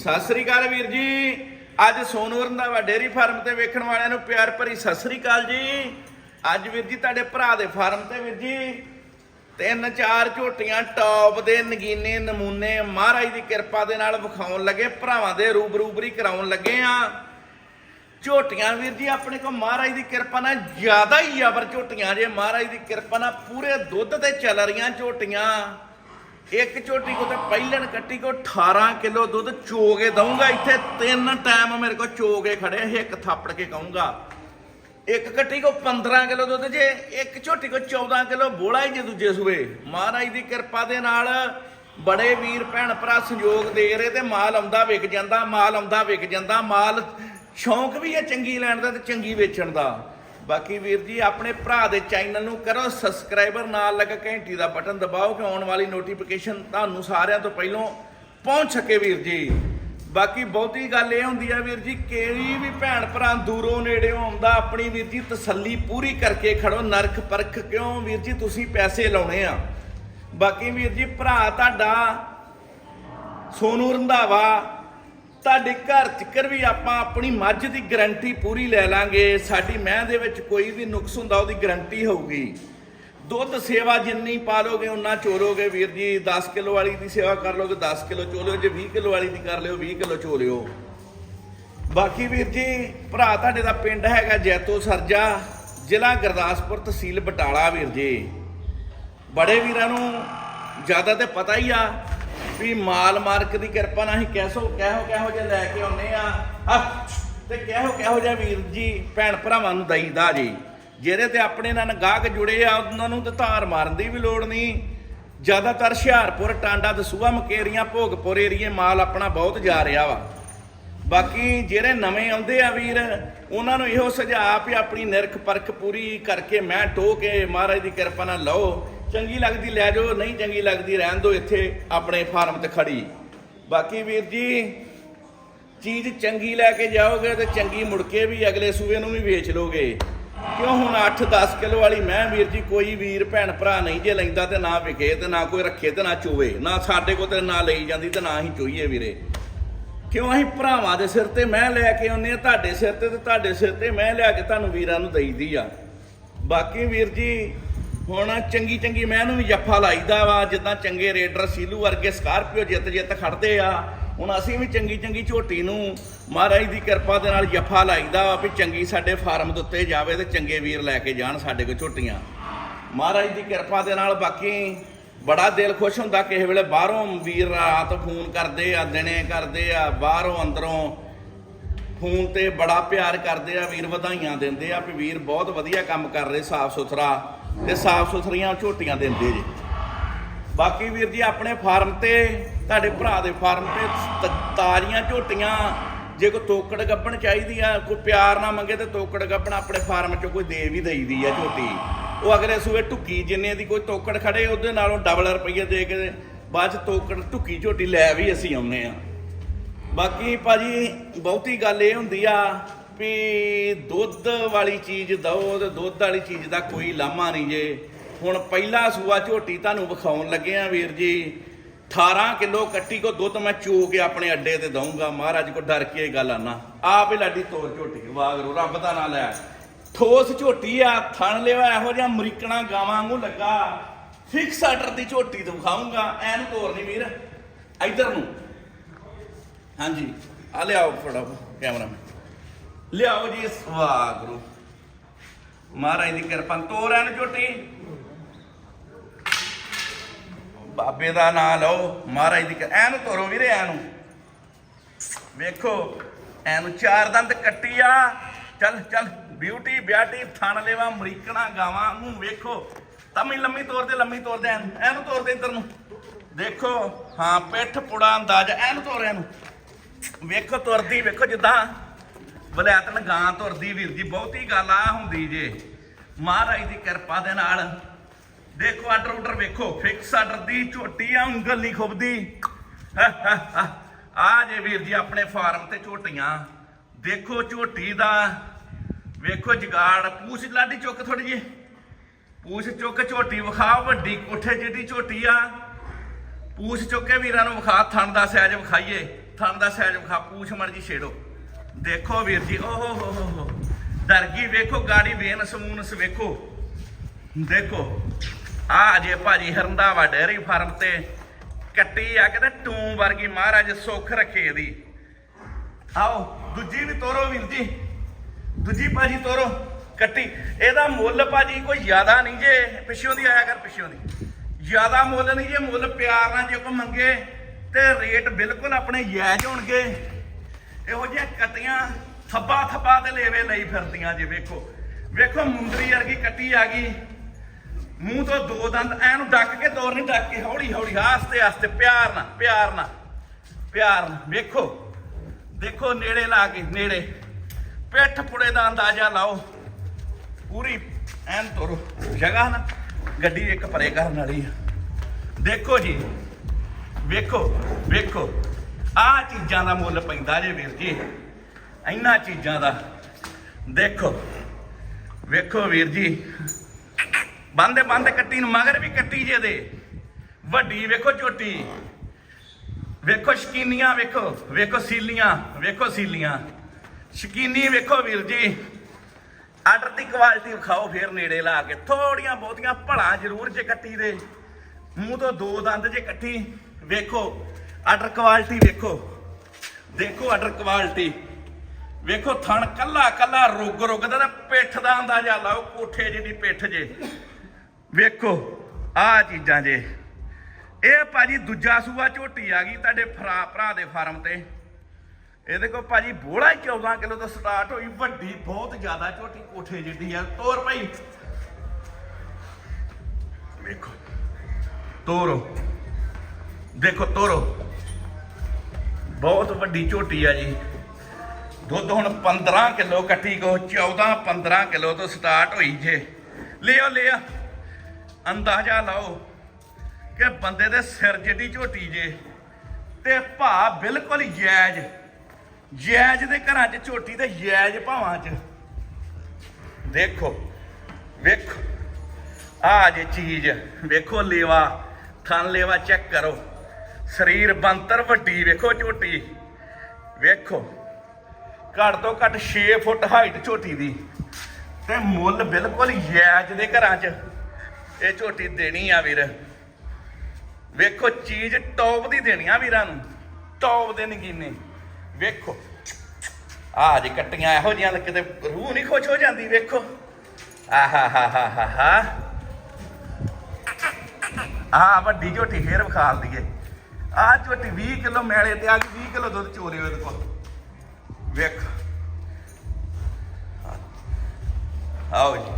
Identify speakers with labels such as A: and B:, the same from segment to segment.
A: ਸਤਿ ਸ੍ਰੀ ਅਕਾਲ ਵੀਰ ਜੀ। ਅੱਜ Sonu Randhawa dairy farm ਤੇ ਵੇਖਣ ਵਾਲਿਆਂ ਨੂੰ ਪਿਆਰ ਭਰੀ ਸਤਿ ਸ੍ਰੀ ਅਕਾਲ ਜੀ। ਅੱਜ ਵੀਰ ਜੀ ਤੁਹਾਡੇ ਭਰਾ ਦੇ ਫਾਰਮ ਤੇ ਵੀਰ ਜੀ। ਤਿੰਨ ਚਾਰ ਝੋਟੀਆਂ ਟੌਪ ਦੇ ਨਗੀਨੇ ਨਮੂਨੇ ਮਹਾਰਾਜ ਦੀ ਕਿਰਪਾ ਦੇ ਨਾਲ ਵਿਖਾਉਣ ਲੱਗੇ, ਭਰਾਵਾਂ ਦੇ ਰੂਬਰੂਬਰੀ ਕਰਾਉਣ ਲੱਗੇ ਆ। ਝੋਟੀਆਂ ਵੀਰ ਜੀ, ਆਪਣੇ ਕੋ ਮਹਾਰਾਜ ਦੀ ਕਿਰਪਾ ਨਾਲ ਜ਼ਿਆਦਾ ਹੀ ਜ਼ਬਰ ਝੋਟੀਆਂ ਜੇ ਮਹਾਰਾਜ ਦੀ ਕਿਰਪਾ ਨਾਲ ਪੂਰੇ ਦੁੱਧ ਤੇ ਚੱਲ ਰਹੀਆਂ ਝੋਟੀਆਂ। ਇੱਕ ਝੋਟੀ ਕੋ ਤਾਂ ਪਹਿਲਣ ਕੱਟੀ ਕੋ 18 ਕਿਲੋ ਦੁੱਧ ਚੋ ਕੇ ਦਊਂਗਾ। ਇੱਥੇ ਤਿੰਨ ਟਾਈਮ ਮੇਰੇ ਕੋ ਚੋ ਕੇ ਖੜੇ ਆ, ਇੱਕ ਥਾਪੜ ਕੇ ਕਹੂੰਗਾ। ਇੱਕ ਕੱਟੀ ਕੋ 15 ਕਿਲੋ ਦੁੱਧ ਜੇ ਇੱਕ ਝੋਟੀ ਕੋ 14 ਕਿਲੋ ਬੋਲਾ ਹੀ ਜੇ ਦੂਜੇ ਸੂਏ। ਮਹਾਰਾਜ ਦੀ ਕਿਰਪਾ ਦੇ ਨਾਲ ਬੜੇ ਵੀਰ ਭੈਣ ਭਰਾ ਸੰਯੋਗ ਦੇ ਰਹੇ ਤੇ ਮਾਲ ਆਉਂਦਾ ਵਿਕ ਜਾਂਦਾ ਮਾਲ ਆਉਂਦਾ ਵਿਕ ਜਾਂਦਾ। ਮਾਲ ਸ਼ੌਂਕ ਵੀ ਹੈ ਚੰਗੀ ਲੈਣ ਦਾ ਤੇ ਚੰਗੀ ਵੇਚਣ ਦਾ। ਬਾਕੀ ਵੀਰ ਜੀ, ਆਪਣੇ ਭਰਾ ਦੇ ਚੈਨਲ ਨੂੰ ਕਰੋ ਸਬਸਕ੍ਰਾਈਬਰ, ਨਾਲ ਲੱਗਾ ਘੰਟੀ ਦਾ ਬਟਨ ਦਬਾਓ ਕਿ ਆਉਣ ਵਾਲੀ ਨੋਟੀਫਿਕੇਸ਼ਨ ਤੁਹਾਨੂੰ ਸਾਰਿਆਂ ਤੋਂ ਪਹਿਲਾਂ ਪਹੁੰਚ ਸਕੇ ਵੀਰ ਜੀ। ਬਾਕੀ ਬਹੁਤੀ ਗੱਲ ਇਹ ਹੁੰਦੀ ਆ ਵੀਰ ਜੀ, ਕਿਹੜੀ ਵੀ ਭੈਣ ਭਰਾ ਦੂਰੋਂ ਨੇੜਿਓਂ ਆਉਂਦਾ, ਆਪਣੀ ਵੀਰ ਜੀ ਤਸੱਲੀ ਪੂਰੀ ਕਰਕੇ ਖੜੋ, ਨਰਕ ਪਰਖ ਕਿਉਂ ਵੀਰ ਜੀ, ਤੁਸੀਂ ਪੈਸੇ ਲਾਉਣੇ ਆ। ਬਾਕੀ ਵੀਰ ਜੀ, ਭਰਾ ਤੁਹਾਡਾ ਸੋਨੂ ਰੰਧਾਵਾ ਤੁਹਾਡੇ ਘਰ ਤੱਕਰ ਵੀ ਆਪਾਂ ਆਪਣੀ ਮੱਝ ਦੀ ਗਾਰੰਟੀ ਪੂਰੀ ਲੈ ਲਾਂਗੇ। ਸਾਡੀ ਮਹਿ ਦੇ ਵਿੱਚ ਕੋਈ ਵੀ ਨੁਕਸ ਹੁੰਦਾ, ਉਹਦੀ ਗਾਰੰਟੀ ਹੋਊਗੀ। ਦੁੱਧ ਸੇਵਾ ਜਿੰਨੀ ਪਾ ਲੋਗੇ ਉਨਾ ਚੋਲੋਗੇ। ਵੀਰ ਜੀ 10 ਕਿਲੋ ਵਾਲੀ ਦੀ ਸੇਵਾ ਕਰ ਲੋਗੇ 10 ਕਿਲੋ ਚੋਲਿਓ। ਜੇ 20 ਕਿਲੋ ਵਾਲੀ ਦੀ ਕਰ ਲਿਓ 20 ਕਿਲੋ ਚੋਲਿਓ। ਬਾਕੀ ਵੀਰ ਜੀ, ਭਰਾ ਤੁਹਾਡੇ ਦਾ ਪਿੰਡ ਹੈਗਾ ਜੈਤੋ ਸਰਜਾ, ਜ਼ਿਲ੍ਹਾ ਗੁਰਦਾਸਪੁਰ ਤਹਿਸੀਲ ਬਟਾਲਾ ਵੀਰ ਜੀ। ਬੜੇ ਵੀਰਾਂ ਨੂੰ ਜ਼ਿਆਦਾ ਤੇ ਪਤਾ ਹੀ ਆ ਵੀ ਮਾਲ ਮਾਰਕ ਦੀ ਕਿਰਪਾ ਨਾਲ ਅਸੀਂ ਕੈਸੋ ਕਿਹੋ ਕਿਹੋ ਜਿਹਾ ਲੈ ਕੇ ਆਉਨੇ ਆ ਤੇ ਕਿਹੋ ਕਿਹੋ ਜਿਹਾ ਵੀਰ ਜੀ, ਭੈਣ ਭਰਾਵਾਂ ਨੂੰ ਦਈਦਾ ਜੀ। ਜਿਹੜੇ ਤੇ ਆਪਣੇ ਨਾਲ ਗਾਹਕ ਜੁੜੇ ਆ, ਉਹਨਾਂ ਨੂੰ ਤੇ ਧਾਰ ਮਾਰਨ ਦੀ ਵੀ ਲੋੜ ਨਹੀਂ। ਜ਼ਿਆਦਾਤਰ ਹੁਸ਼ਿਆਰਪੁਰ, ਟਾਂਡਾ ਦਸੂਆ ਮਕੇਰੀਆਂ, ਭੋਗਪੁਰ ਏਰੀਏ ਮਾਲ ਆਪਣਾ ਬਹੁਤ ਜਾ ਰਿਹਾ ਵਾ। ਬਾਕੀ ਜਿਹੜੇ ਨਵੇਂ ਆਉਂਦੇ ਆ ਵੀਰ, ਉਹਨਾਂ ਨੂੰ ਇਹੋ ਸੁਝਾਅ ਵੀ ਆਪਣੀ ਨਿਰਖ ਪਰਖ ਪੂਰੀ ਕਰਕੇ ਮੈਂ ਟੋ ਕੇ ਮਹਾਰਾਜ ਦੀ ਕਿਰਪਾ ਨਾਲ ਲਓ। ਚੰਗੀ ਲੱਗਦੀ ਲੈ ਜਾਓ, ਨਹੀਂ ਚੰਗੀ ਲੱਗਦੀ ਰਹਿਣ ਦਿਓ, ਇੱਥੇ ਆਪਣੇ ਫਾਰਮ ਤੇ ਖੜੀ। ਬਾਕੀ ਵੀਰ ਜੀ, ਚੀਜ਼ ਚੰਗੀ ਲੈ ਕੇ ਜਾਓਗੇ ਤੇ ਚੰਗੀ ਮੁੜ ਕੇ ਵੀ ਅਗਲੇ ਸੂਏ ਨੂੰ ਵੀ ਵੇਚ ਲੋਗੇ। ਕਿਉਂ ਹੁਣ 8-10 ਕਿਲੋ ਵਾਲੀ ਮੈਂ ਵੀਰ ਜੀ, ਕੋਈ ਵੀਰ, ਭੈਣ, ਭਰਾ ਨਹੀਂ, ਜੇ ਲੈਂਦਾ ਤੇ ਨਾ ਵਿਕੇ ਤੇ ਨਾ ਕੋਈ ਰੱਖੇ ਤੇ ਨਾ ਚੋਵੇ, ਨਾ ਸਾਡੇ ਕੋਲ ਤੇ ਨਾ ਲਈ ਜਾਂਦੀ ਤੇ ਨਾ ਹੀ ਚੋਈਏ ਵੀਰੇ। ਕਿਉਂ ਅਸੀਂ ਭਰਾਵਾਂ ਦੇ ਸਿਰ ਤੇ ਮੈਂ ਲੈ ਕੇ ਆਉਂਦੇ ਆ ਤੁਹਾਡੇ ਸਿਰ ਤੇ ਤੇ ਤੁਹਾਡੇ ਸਿਰ ਤੇ ਮੈਂ ਲਿਆ ਕੇ ਤੁਹਾਨੂੰ ਵੀਰਾਂ ਨੂੰ ਦੇਈਦੀ ਆ। ਬਾਕੀ ਵੀਰ ਜੀ ਹੁਣ ਚੰਗੀ ਚੰਗੀ ਮੈਂ ਨੂੰ ਵੀ ਜੱਫਾ ਲਾਈਦਾ ਵਾ, ਜਿੱਦਾਂ ਚੰਗੇ ਰੇਡਰ ਸੀਲੂ ਵਰਗੇ ਸਕਾਰਪੀਓ ਜਿੱਤ ਜਿੱਤ ਖੜਦੇ ਆ। ਹੁਣ ਅਸੀਂ ਵੀ ਚੰਗੀ ਚੰਗੀ ਝੋਟੀ ਨੂੰ ਮਹਾਰਾਜ ਦੀ ਕਿਰਪਾ ਦੇ ਨਾਲ ਜੱਫਾ ਲਾਈਦਾ ਵਾ ਵੀ ਚੰਗੀ ਸਾਡੇ ਫਾਰਮ ਦੇ ਉੱਤੇ ਜਾਵੇ ਤੇ ਚੰਗੇ ਵੀਰ ਲੈ ਕੇ ਜਾਣ ਸਾਡੇ ਕੋਲ ਝੋਟੀਆਂ। ਮਹਾਰਾਜ ਦੀ ਕਿਰਪਾ ਦੇ ਨਾਲ ਬਾਕੀ ਬੜਾ ਦਿਲ ਖੁਸ਼ ਹੁੰਦਾ ਕਿਸੇ ਵੇਲੇ ਬਾਹਰੋਂ ਵੀਰ ਰਾਤ ਫੋਨ ਕਰਦੇ ਆ, ਦਿਨੇ ਕਰਦੇ ਆ, ਬਾਹਰੋਂ ਅੰਦਰੋਂ ਫੋਨ ਤੇ ਬੜਾ ਪਿਆਰ ਕਰਦੇ ਆ, ਵੀਰ ਵਧਾਈਆਂ ਦਿੰਦੇ ਆ ਵੀ ਵੀਰ ਬਹੁਤ ਵਧੀਆ ਕੰਮ ਕਰ ਰਹੇ, ਸਾਫ਼ ਸੁਥਰਾ। ਤੇ ਸਾਫ਼ ਸੁਥਰੀਆਂ ਝੋਟੀਆਂ ਦਿੰਦੇ ਜੀ। ਬਾਕੀ ਵੀਰ ਜੀ, ਆਪਣੇ ਫਾਰਮ ਤੇ, ਤੁਹਾਡੇ ਭਰਾ ਦੇ ਫਾਰਮ ਤੇ ਤ- ਤਾਜ਼ੀਆਂ ਝੋਟੀਆਂ, ਜੇ ਕੋਈ ਤੋਕੜ ਗੱਬਣ ਚਾਹੀਦੀ ਆ, ਕੋਈ ਪਿਆਰ ਨਾ ਮੰਗੇ ਤੇ ਤੋਕੜ ਗੱਬਣ ਆਪਣੇ ਫਾਰਮ ਚੋਂ ਕੋਈ ਦੇ ਵੀ ਦੇਈਦੀ ਆ ਝੋਟੀ। ਉਹ ਅਗਲੇ ਸੂਏ ਢੁੱਕੀ, ਜਿੰਨੇ ਦੀ ਕੋਈ ਤੋਕੜ ਖੜੇ, ਉਹਦੇ ਨਾਲੋਂ ਡਬਲ ਰੁਪਈਆ ਦੇ ਕੇ ਬਾਅਦ ਚ ਤੋਕੜ ਢੁੱਕੀ ਝੋਟੀ ਲੈ ਵੀ ਅਸੀਂ ਆਉਨੇ ਆ। ਬਾਕੀ ਭਾਜੀ, ਬਹੁਤੀ ਗੱਲ ਇਹ ਹੁੰਦੀ ਆ ਵੀ ਦੁੱਧ ਵਾਲੀ ਚੀਜ਼ ਦਓ ਤੇ ਦੁੱਧ ਵਾਲੀ ਚੀਜ਼ ਦਾ ਕੋਈ ਲਾਮਾ ਨਹੀਂ ਜੇ। ਹੁਣ ਪਹਿਲਾ ਸੂਆ ਝੋਟੀ ਤੁਹਾਨੂੰ ਵਿਖਾਉਣ ਲੱਗੇ ਆ ਵੀਰ ਜੀ। 18 ਕਿਲੋ ਕੱਟੀ ਕੋ ਦੁੱਧ ਮੈਂ ਚੋ ਕੇ ਆਪਣੇ ਅੱਡੇ ਤੇ ਦਊਂਗਾ। ਮਹਾਰਾਜ ਕੋ ਡਰ ਕੇ ਇਹ ਗੱਲ ਆਨਾ ਆਪ ਹੀ ਲਾਡੀ ਤੋਰ ਝੋਟੀ ਵਾਗਰੂ ਰੱਬ ਦਾ ਨਾਂ ਲੈ। ਠੋਸ ਝੋਟੀ ਆ, ਥਣ ਲਿਆ, ਇਹੋ ਜਿਹਾ ਅਮਰੀਕਣਾ ਗਾਵਾਂ ਨੂੰ ਲੱਗਾ। ਫਿਕਸ ਆਰਡਰ ਦੀ ਝੋਟੀ ਤੇ ਵਿਖਾਉਂਗਾ ਐਨ ਨਹੀਂ ਵੀਰ। ਇਧਰ ਨੂੰ। ਹਾਂਜੀ। ਆ ਲਿਆਓ ਫੜਾ ਕੈਮਰਾ ਲਿਆਓ ਜੀ ਸਵਾਗਰੂ ਮਹਾਰਾਜ ਦੀ ਕਿਰਪਾ ਤੋਰ ਐਨ ਝੋਟੀ। ਬਾਬੇ ਦਾ ਨਾਂ ਲਓ, ਮਹਾਰਾਜ ਦੀ ਕਿਰ- ਐਨੂੰ ਤੋਰੋ ਵੀਰੇ ਐਨੂੰ ਵੇਖੋ ਐਨੂੰ ਚਾਰ ਦੰਦ ਕੱਟੀ ਆ। ਚੱਲ ਚੱਲ ਬਿਊਟੀ ਬਿਆਟੀ, ਥਣ ਲੈਵਾ ਅਮਰੀਕਣਾ ਗਾਵਾਂ। ਨੂੰ ਵੇਖੋ, ਤਮੀ ਲੰਮੀ ਤੋਰ ਦੇ ਲੰਮੀ ਤੋਰ ਦੇ ਐਨ ਐਨੂੰ ਤੋਰ ਦੇ ਇੱਧਰ ਨੂੰ। ਦੇਖੋ, ਹਾਂ, ਪਿੱਠ ਪੁੜਾ ਅੰਦਾਜ਼ ਐਨ ਤੋਰ ਐਨੂੰ ਵੇਖੋ, ਤੁਰਦੀ, ਵੇਖੋ, ਜਿੱਦਾਂ ਵਲੈਤਨ ਗਾਂ ਤੁਰਦੀ ਵੀਰ ਜੀ, ਬਹੁਤੀ ਗੱਲ ਆ ਹੁੰਦੀ ਜੇ। ਮਹਾਰਾਜ ਦੀ ਕਿਰਪਾ ਦੇ ਨਾਲ। ਦੇਖੋ ਆਰਡਰ ਆਰਡਰ ਵੇਖੋ ਫਿਕਸ ਆਰਡਰ ਦੀ, ਝੋਟੀ ਆ, ਉਂਗਲ ਨਹੀਂ ਖੁੱਬਦੀ। ਆ ਜੇ ਵੀਰ ਜੀ ਆਪਣੇ ਫਾਰਮ ਤੇ ਝੋਟੀਆਂ, ਦੇਖੋ ਝੋਟੀ ਦਾ, ਵੇਖੋ ਜਗਾੜ, ਪੂਛ ਲਾਡੀ ਚੁੱਕ ਥੋੜੀ ਜੀ ਪੂਛ ਚੁੱਕ ਝੋਟੀ ਵਿਖਾ, ਵੱਡੀ ਕੋਠੇ ਜਿਹੜੀ ਝੋਟੀ ਆ। ਪੂਛ ਚੁੱਕ ਕੇ ਵੀਰਾਂ ਨੂੰ ਵਿਖਾ, ਥਣ ਦਾ ਸਾਈਜ਼ ਵਿਖਾਈਏ। ਥਣ ਦਾ ਸਾਈਜ਼ ਵਿਖਾ, ਪੂਛ ਮੜ ਜੀ ਛੇੜੋ। ਦੇਖੋ ਵੀਰ ਜੀ, ਓਹ ਹੋ ਹੋ ਹੋ ਡਰ ਵੇਖੋ ਗਾੜੀ ਵੇਨ ਸਮੂਨਸ ਵੇਖੋ। ਦੇਖੋ ਆ ਜੇ ਭਾਜੀ ਹਰੰਦਾਵਾ ਡੇਅਰੀ ਫਾਰਮ ਤੇ ਕੱਟੀ ਆ ਕਿਤੇ ਟੂੰ ਵਰਗੀ ਮਹਾਰਾਜ ਸੁੱਖ ਰੱਖੇ ਇਹਦੀ। ਆਓ, ਦੂਜੀ ਵੀ ਤੋਰੋ ਵੀਰ ਜੀ। ਦੂਜੀ ਭਾਜੀ ਤੋਰੋ, ਕੱਟੀ। ਇਹਦਾ ਮੁੱਲ ਭਾਜੀ ਕੋਈ ਜ਼ਿਆਦਾ ਨਹੀਂ ਜੇ, ਪਿੱਛੋਂ ਦੀ ਆਇਆ ਕਰ, ਪਿੱਛੋਂ ਦੀ। ਜ਼ਿਆਦਾ ਮੁੱਲ ਨਹੀਂ ਜੇ, ਮੁੱਲ ਪਿਆਰ ਨਾਲ ਜੇ ਕੋ ਮੰਗੇ ਤੇ ਰੇਟ ਬਿਲਕੁਲ ਆਪਣੇ ਜਾਇਜ਼ ਹੋਣਗੇ। ਇਹੋ ਜਿਹੀਆਂ ਕੱਟੀਆਂ ਥੱਬਾ ਥੱਬਾ ਤੇ ਲੇਵੇ ਲਈ ਫਿਰਦੀਆਂ ਜੇ, ਵੇਖੋ। ਵੇਖੋ, ਮੁੰਦਰੀ ਵਰਗੀ ਕੱਟੀ ਆ ਗਈ। ਮੂੰਹ ਤੋਂ ਦੋ ਦੰਦ ਐਨੂੰ ਡੱਕ ਕੇ ਤੋਰ ਨਹੀਂ ਡੱਕ ਕੇ, ਹੌਲੀ ਹੌਲੀ, ਆਸਤੇ ਆਸਤੇ, ਪਿਆਰ ਨਾਲ ਪਿਆਰ ਨਾਲ ਪਿਆਰ ਨਾਲ। ਵੇਖੋ, ਦੇਖੋ ਨੇੜੇ ਲਾ ਕੇ, ਨੇੜੇ। ਪਿੱਠ ਪੁੜੇ ਦਾ ਅੰਦਾਜ਼ਾ ਲਾਓ। ਪੂਰੀ ਐਨ ਤੋਰੋ। ਜਗ੍ਹਾ ਨਾ, ਗੱਡੀ ਇੱਕ ਪਰੇ ਕਰਨ ਵਾਲੀ ਆ। ਦੇਖੋ ਜੀ, ਵੇਖੋ ਵੇਖੋ। ਆਹ ਚੀਜ਼ਾਂ ਦਾ ਮੁੱਲ ਪੈਂਦਾ ਜੇ ਵੀਰ ਜੀ। ਇਹਨਾਂ ਚੀਜ਼ਾਂ ਦਾ। ਦੇਖੋ, ਵੇਖੋ ਵੀਰ ਜੀ। ਬੰਦੇ ਬੰਦ ਕੱਟੀ ਨੂੰ, ਮਗਰ ਵੀ ਕੱਟੀ ਜੇ ਦੇ। ਵੱਡੀ ਵੇਖੋ ਝੋਟੀ। ਵੇਖੋ ਸ਼ਕੀਨੀਆਂ ਵੇਖੋ। ਵੇਖੋ ਸੀਲੀਆਂ ਵੇਖੋ ਸੀਲੀਆਂ। ਸ਼ਕੀਨੀ ਵੇਖੋ ਵੀਰ ਜੀ। ਆਰਡਰ ਦੀ ਕੁਆਲਿਟੀ ਵਿਖਾਓ ਫੇਰ ਨੇੜੇ ਲਾ ਕੇ। ਥੋੜੀਆਂ ਬਹੁਤੀਆਂ ਭਲਾ ਜ਼ਰੂਰ ਜੇ ਕੱਟੀ ਦੇ। ਮੂੰਹ ਤੋਂ ਦੋ ਦੰਦ ਜੇ ਕੱਟੀ। ਵੇਖੋ ਆਰਡਰ ਕੁਆਲਿਟੀ ਵੇਖੋ। ਦੇਖੋ ਆਰਡਰ ਕੁਆਲਿਟੀ ਵੇਖੋ, ਥਣ ਕੱਲਾ ਕੱਲਾ ਰੁੱਗ ਰੁੱਗ ਦਾ ਪਿੱਠ ਦਾ ਅੰਦਾਜ਼ਾ ਲਾਓ, ਕੋਠੇ ਜਿਹੀ ਪਿੱਠ ਜੇ। ਵੇਖੋ, ਆਹ ਚੀਜ਼ਾਂ ਜੇ। ਇਹ ਭਾਜੀ ਦੂਜਾ ਸੂਆ ਝੋਟੀ ਆ ਗਈ ਤੁਹਾਡੇ ਭਰਾ ਭਰਾ ਦੇ ਫਾਰਮ ਤੇ। ਇਹਦੇ ਕੋਲ ਭਾਜੀ ਬੋਲਾ ਹੀ 14 ਕਿਲੋ ਤੋਂ ਸਟਾਰਟ ਹੋਈ, ਵੱਡੀ ਬਹੁਤ ਜ਼ਿਆਦਾ ਝੋਟੀ, ਕੋਠੇ ਜਿੱਡੀ ਆ, ਤੋਰ ਭਾਈ। ਵੇਖੋ, ਤੋਰੋ। ਦੇਖੋ, ਤੋਰੋ। ਬਹੁਤ ਵੱਡੀ ਝੋਟੀ ਆ ਜੀ। ਦੁੱਧ ਹੁਣ 15 ਕਿਲੋ ਕੱਟੀ ਕੋ 14 15 ਕਿਲੋ ਤੋਂ ਸਟਾਰਟ ਹੋਈ ਜੇ। ਲਿਓ ਲਿਆ। ਅੰਦਾਜ਼ਾ ਲਾਓ ਕਿ ਬੰਦੇ ਦੇ ਸਿਰ ਜਿਹੜੀ ਝੋਟੀ ਜੇ। ਤੇ ਭਾ ਬਿਲਕੁਲ ਜਾਇਜ਼ ਜਾਇਜ਼ ਦੇ ਘਰਾਂ 'ਚ ਝੋਟੀ ਤੇ ਜਾਇਜ਼ ਭਾਵਾਂ 'ਚ। ਦੇਖੋ, ਵੇਖੋ। ਆ ਜੇ ਚੀਜ਼, ਵੇਖੋ ਲੇਵਾ, ਥਣ ਲੇਵਾ ਚੈੱਕ ਕਰੋ। ਸਰੀਰ ਬੰਤਰ ਵੱਡੀ, ਵੇਖੋ ਝੋਟੀ। ਵੇਖੋ, ਘੱਟ ਤੋਂ ਘੱਟ 6 ਫੁੱਟ ਹਾਈਟ ਝੋਟੀ ਦੀ। ਤੇ ਮੁੱਲ ਬਿਲਕੁਲ ਯੈਜ ਦੇ ਘਰਾਂ 'ਚ। ਇਹ ਝੋਟੀ ਦੇਣੀ ਆ ਵੀਰ। ਵੇਖੋ, ਚੀਜ਼ ਟੌਪ ਦੀ ਦੇਣੀ ਆ ਵੀਰਾਂ ਨੂੰ। ਟੌਪ ਦੇ ਨਗੀਨੇ। ਵੇਖੋ। ਆ ਜੀ ਕੱਟੀਆਂ ਇਹੋ ਜੀਆਂ ਕਿਤੇ ਰੂਹ ਨਹੀਂ ਖੁਸ਼ ਹੋ ਜਾਂਦੀ, ਵੇਖੋ। ਆਹਾ ਹਾ ਹਾ ਹਾ ਹਾ ਆ ਵੱਡੀ ਝੋਟੀ ਫੇਰ ਵਿਖਾਲ ਦਈਏ। ਆ ਝੋਟੀ 20 ਕਿਲੋ ਮੈਲੇ ਤੇ ਆ ਗਈ 20 ਕਿਲੋ ਦੁੱਧ ਚੋਰੀ ਉਹਦੇ ਕੋਲ। ਵੇਖ। ਆਓ ਜੀ।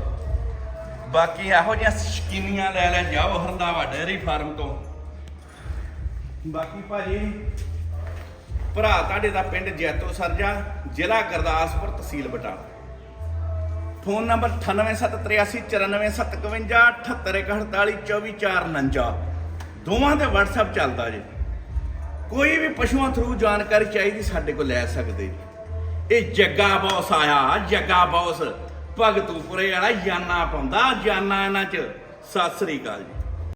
A: ਬਾਕੀ ਇਹੋ ਜਿਹੀਆਂ ਸ਼ਕੀਨੀਆਂ ਲੈ ਲੈ ਜਾਓ ਹਰਦਾਵਾ ਡੇਅਰੀ ਫਾਰਮ ਤੋਂ। ਬਾਕੀ ਭਾਜੀ, ਭਰਾ ਤੁਹਾਡੇ ਦਾ ਪਿੰਡ ਜੈਤੋ ਸਰਜਾ, ਜ਼ਿਲ੍ਹਾ ਗੁਰਦਾਸਪੁਰ ਤਹਿਸੀਲ ਬਟਾਲਾ। ਫੋਨ ਨੰਬਰ 9873895752 ਦੋਵਾਂ ਤੇ WhatsApp ਚੱਲਦਾ ਜੀ। ਕੋਈ ਵੀ ਪਸ਼ੂਆਂ ਥਰੂ ਜਾਣਕਾਰੀ ਚਾਹੀਦੀ ਸਾਡੇ ਕੋਲ ਲੈ ਸਕਦੇ। ਜੀ। ਇਹ ਜੱਗਾ ਬੌਸ ਆਇਆ, ਜੱਗਾ ਬੌਸ। ਭਗਤੂਪੁਰੇ ਵਾਲਾ ਜਾਨਾ ਪਾਉਂਦਾ, ਜਾਨਾ ਇਹਨਾਂ ਚ। ਸਤਿ ਸ੍ਰੀ ਅਕਾਲ ਜੀ।